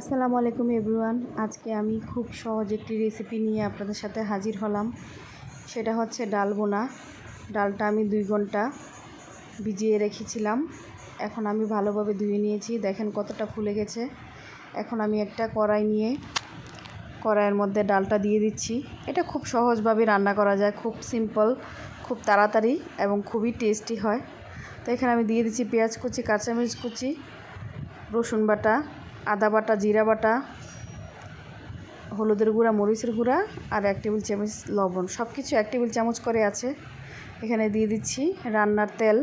আসসালামু আলাইকুম এভরিওয়ান। আজকে আমি খুব সহজ একটি রেসিপি নিয়ে আপনাদের সাথে হাজির হলাম। সেটা হচ্ছে ডাল বোনা ডালটা আমি দুই ঘণ্টা ভিজিয়ে রেখেছিলাম। এখন আমি ভালোভাবে ধুয়ে নিয়েছি। দেখেন কতটা ফুলে গেছে। এখন আমি একটা কড়াই নিয়ে কড়াইয়ের মধ্যে ডালটা দিয়ে দিচ্ছি। এটা খুব সহজভাবে রান্না করা যায়। খুব সিম্পল খুব তাড়াতাড়ি এবং খুবই টেস্টি হয়। তো এখানে আমি দিয়ে দিচ্ছি পেঁয়াজ কুচি, কাঁচামরিচ কুচি, রসুন বাটা আদা বাটা, জিরা বাটা, হলুদের গুঁড়া, মরিচের গুঁড়া আর এক টেবিল চামচ লবণ। সব কিছু এক টেবিল চামচ করে আছে। এখানে দিয়ে দিচ্ছি রান্নার তেল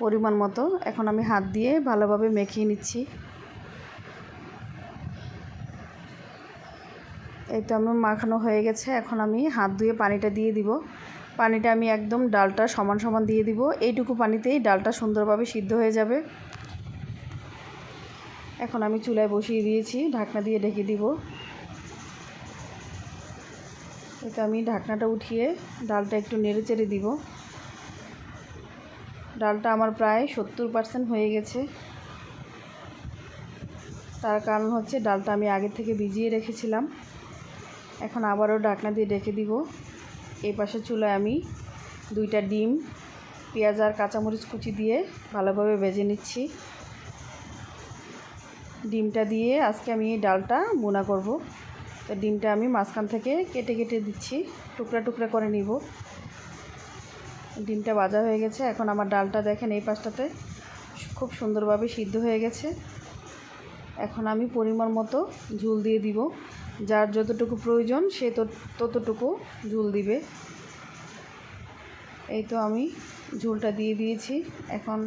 পরিমাণ মতো। এখন আমি হাত দিয়ে ভালোভাবে মেখিয়ে নিচ্ছি। এই তো আমার মাখানো হয়ে গেছে। এখন আমি হাত ধুয়ে পানিটা দিয়ে দিব। পানিটা আমি একদম ডালটা সমান সমান দিয়ে দিব। এইটুকু পানিতেই ডালটা সুন্দরভাবে সিদ্ধ হয়ে যাবে। এখন আমি চুলায় বসিয়ে দিয়েছি, ঢাকনা দিয়ে ঢেকে দিব। এটা আমি ঢাকনাটা উঠিয়ে ডালটা একটু নেড়ে চেড়ে দিব। ডালটা আমার প্রায় সত্তর পার্সেন্ট হয়ে গেছে। তার কারণ হচ্ছে ডালটা আমি আগে থেকে ভিজিয়ে রেখেছিলাম। এখন আবারও ঢাকনা দিয়ে ডেকে দিব। এই পাশে চুলায় আমি দুইটা ডিম, পেঁয়াজ আর কাঁচামরিচ কুচি দিয়ে ভালোভাবে বেজে নিচ্ছি। ডিমটা দিয়ে আজকে আমি এই ডালটা বোনা করব। তো ডিমটা আমি মাঝখান থেকে কেটে কেটে দিচ্ছি, টুকরা টুকরা করে নিব। ডিমটা ভাজা হয়ে গেছে। এখন আমার ডালটা দেখেন এই পাশটাতে খুব সুন্দরভাবে সিদ্ধ হয়ে গেছে। এখন আমি পরিমাণ মতো ঝুল দিয়ে দিব। যার যতটুকু প্রয়োজন সে ততটুকু ঝুল দিবে। এই তো আমি ঝুলটা দিয়ে দিয়েছি। এখন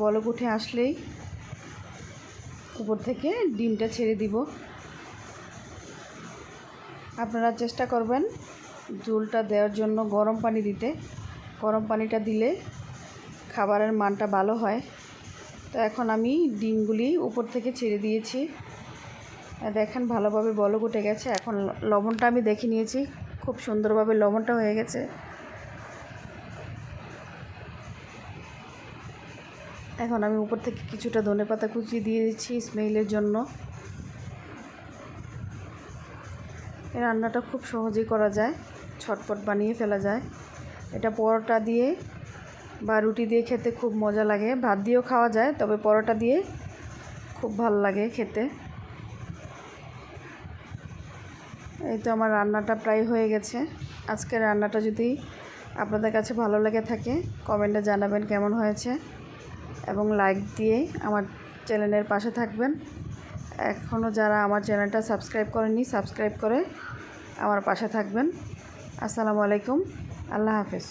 বলক উঠে আসলেই উপর থেকে ডিমটা ছেড়ে দিব। আপনারা চেষ্টা করবেন ঝুলটা দেওয়ার জন্য গরম পানি দিতে। গরম পানিটা দিলে খাবারের মানটা ভালো হয়। তো এখন আমি ডিমগুলি উপর থেকে ছেড়ে দিয়েছি। দেখেন ভালোভাবে বলক উঠে গেছে। এখন লবণটা আমি দেখে নিয়েছি। খুব সুন্দরভাবে লবণটা হয়ে গেছে। এখন আমি উপর থেকে কিছুটা ধনে পাতা কুচি দিয়ে দিচ্ছি স্মেলের জন্য। এই রান্নাটা খুব সহজেই করা যায়, ছটপট বানিয়ে ফেলা যায়। এটা পরোটা দিয়ে বা রুটি দিয়ে খেতে খুব মজা লাগে। ভাত দিয়েও খাওয়া যায়, তবে পরোটা দিয়ে খুব ভালো লাগে খেতে। এই তো আমার রান্নাটা প্রায় হয়ে গেছে। আজকের রান্নাটা যদি আপনাদের কাছে ভালো লেগে থাকে, কমেন্টে জানাবেন কেমন হয়েছে। এবং লাইক দিয়ে আমার চ্যানেলের পাশে থাকবেন। এখনও যারা আমার চ্যানেলটা সাবস্ক্রাইব করেনি সাবস্ক্রাইব করে আমার পাশে থাকবেন। আসসালামু আলাইকুম, আল্লাহ হাফেজ।